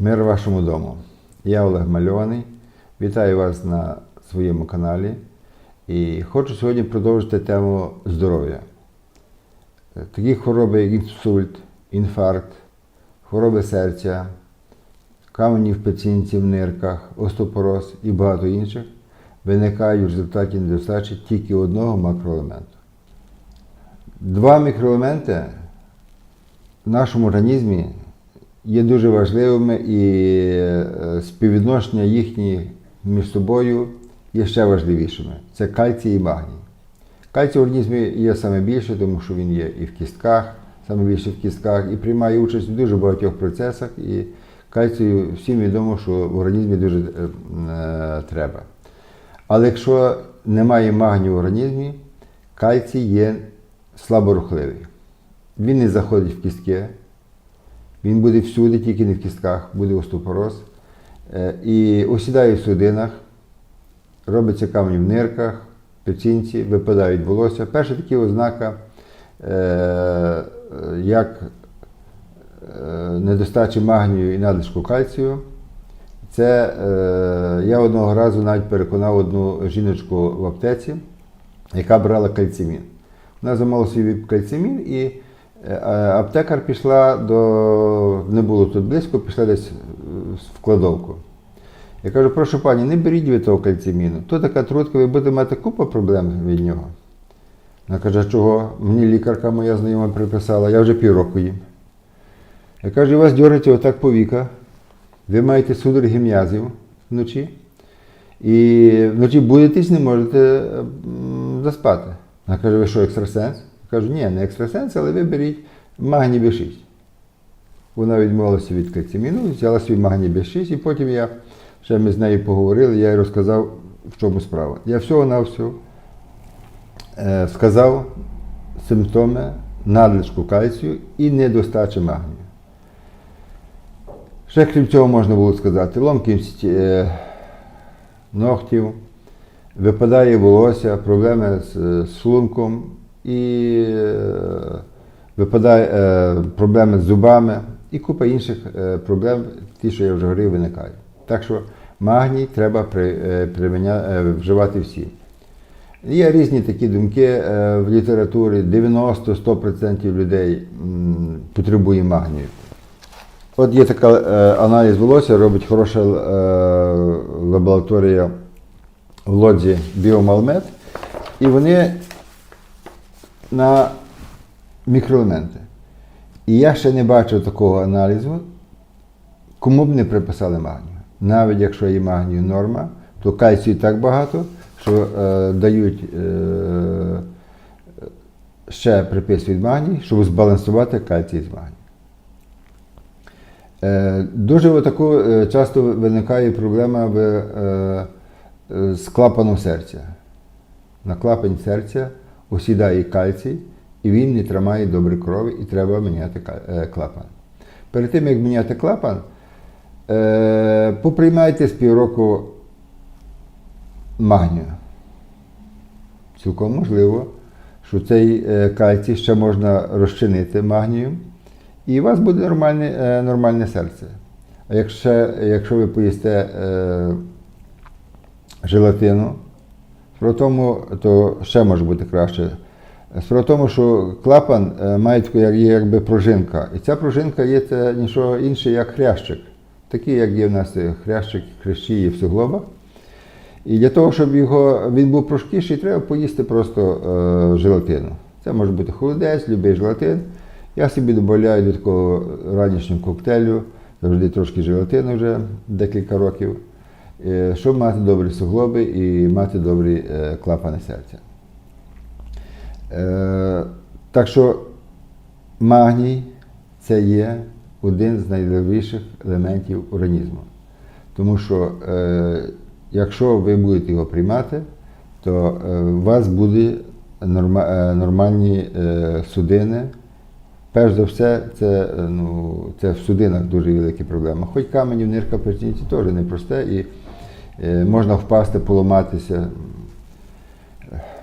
Мир вашому дому. Я Олег Мальований. Вітаю вас на своєму каналі. І хочу сьогодні продовжити тему здоров'я. Такі хвороби, як інсульт, інфаркт, хвороби серця, камені в печінці, в нирках, остеопороз і багато інших виникають в результаті недостачі тільки одного макроелементу. Два мікроелементи в нашому організмі є дуже важливими і е, співвідношення їхні між собою є ще важливішими. Це кальцій і магній. Кальцій в організмі є саме більше, тому що він є і в кістках, саме більше в кістках, і приймає участь в дуже багатьох процесах. І кальцію всім відомо, що в організмі дуже е, е, треба. Але якщо немає магнію в організмі, кальцій є слаборухливий. Він не заходить в кістки, він буде всюди, тільки не в кістках, буде остеопороз. Е, І осідає в судинах, робиться камінь в нирках, печінці, випадають волосся. Перша такі ознака, е, як е, недостачі магнію і надлишку кальцію. Це я одного разу навіть переконав одну жіночку в аптеці, яка брала кальцимін. Вона замовила собі кальцимін і аптекар пішла до, не було тут близько, пішла десь в кладовку. Я кажу, прошу пані, не беріть ви того кальциміну. То така трутка, ви будете мати купу проблем від нього. Вона каже, чого? Мені лікарка моя знайома приписала, я вже півроку їм. Я кажу, у вас дергається отак по віках, ви маєте судороги м'язів вночі, і вночі будетесь, не можете заспати. Вона каже, ви що, екстрасенс? Кажу, ні, не екстрасенс, але ви беріть магній B6. Вона відмовилася від кальциміну, взяла свій магній B6, і потім я ще ми з нею поговорили, я їй розказав, в чому справа. Я всього на всього е, сказав симптоми надлишку кальцію і недостачі магнію. Ще крім цього можна було сказати, ломкість е, ногтів, випадає волосся, проблеми з, е, з шлунком і е, випадає е, проблеми з зубами і купа інших е, проблем, ті, що я вже говорив, виникають. Так що магній треба при, приміня- вживати всі. Є різні такі думки в літературі. 90-100% людей потребує магнію. От є така аналіз волосся, робить хороша лабораторія в Лодзі Біомалмет, і вони на мікроелементи. І я ще не бачив такого аналізу, кому б не приписали магнію. Навіть якщо є магнію норма, то кальцію так багато, що е, дають е, ще приписують магній, щоб збалансувати кальцій з магнієм. Е, Дуже отаку е, часто виникає проблема в, е, е, з клапаном серця. На клапань серця осідає кальцій, і він не тримає добре крові, і треба міняти е, клапан. Перед тим, як міняти клапан, е, поприймайте з півроку магнію. Цілком можливо, що цей е, кальцій ще можна розчинити магнієм, і у вас буде нормальне, нормальне серце. А якщо, якщо ви поїсте желатину, справа в тому, то ще може бути краще. Справа в тому, що клапан е, має таку, як, є якби пружинка. І ця пружинка є це нічого інше, як хрящик. Такий, як є в нас е, хрящик, хрящі є в суглобах. І для того, щоб його, він був прошкіший, треба поїсти просто е, желатину. Це може бути холодець, любий желатин. Я собі додаю до такого ранішнього коктейлю, завжди трошки желатину вже декілька років, щоб мати добрі суглоби і мати добрі е, клапани серця. Е, так що магній це є один з найважливіших елементів організму. Тому що е, якщо ви будете його приймати, то е, у вас е, нормальні е, судини. Перш за все, це, е, ну, це в судинах дуже великі проблеми. Хоч камені в нирка печінці теж непросте і е, можна впасти, поламатися.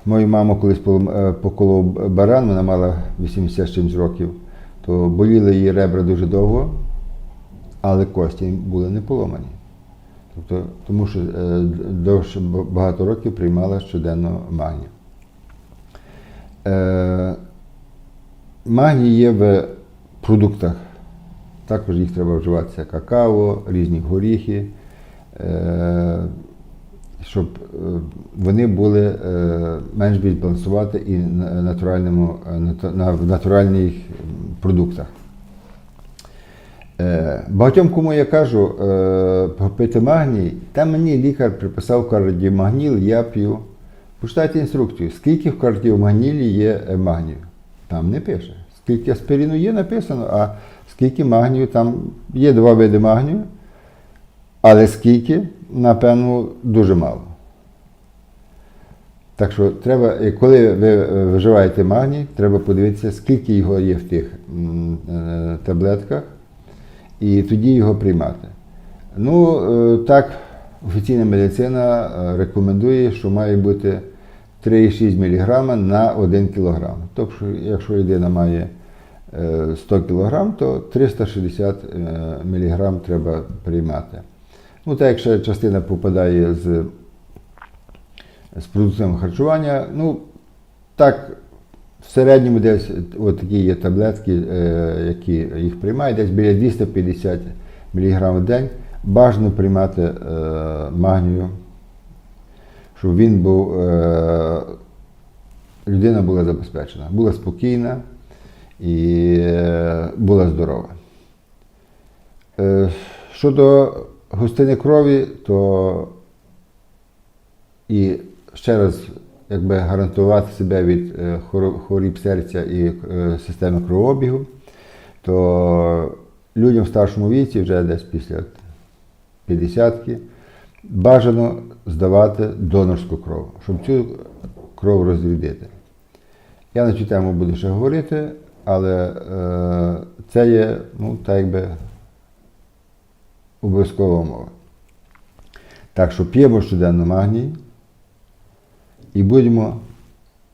Мою маму колись е, поколов баран, вона мала 80 з років, то боліли її ребра дуже довго, але кості були не поломані. Тобто, тому що е, довше багато років приймала щоденно магній. Е, магній є в продуктах. Також їх треба вживати какао, різні горіхи, е, щоб е, вони були е, менш більш балансувати і на натуральному, е, на, натуральних продуктах. Е, Багатьом, кому я кажу, е, попити магній, та мені лікар приписав кардіомагніл, я п'ю. Почитайте інструкцію, скільки в кардіомагнілі є е, магнію. Там не пише. Скільки аспірину є, написано, а скільки магнію, там є два види магнію, але скільки, напевно, дуже мало. Так що треба, е, коли ви е, вживаєте магній, треба подивитися, скільки його є в тих е, таблетках, і тоді його приймати. Ну, так, офіційна медицина рекомендує, що має бути 3,6 мг на 1 кг. Тобто, якщо людина має е, 100 кг, то 360 мг треба приймати. Ну, так, якщо частина попадає з з продуктами харчування. Ну, так, в середньому десь от такі є таблетки, е, які їх приймають, десь біля 250 мг в день. Бажано приймати е, магнію, щоб він був, е, людина була забезпечена, була спокійна і е, була здорова. Е, щодо густини крові, то і ще раз якби гарантувати себе від е, хворіб серця і е, системи кровообігу, то людям в старшому віці, вже десь після 50-ки, бажано здавати донорську кров, щоб цю кров розрядити. Я на цю тему буду ще говорити, але е, це є, ну, так якби обов'язкова умова. Так що п'ємо щоденно магній і будемо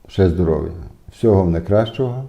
ще здорові. Всього вам найкращого.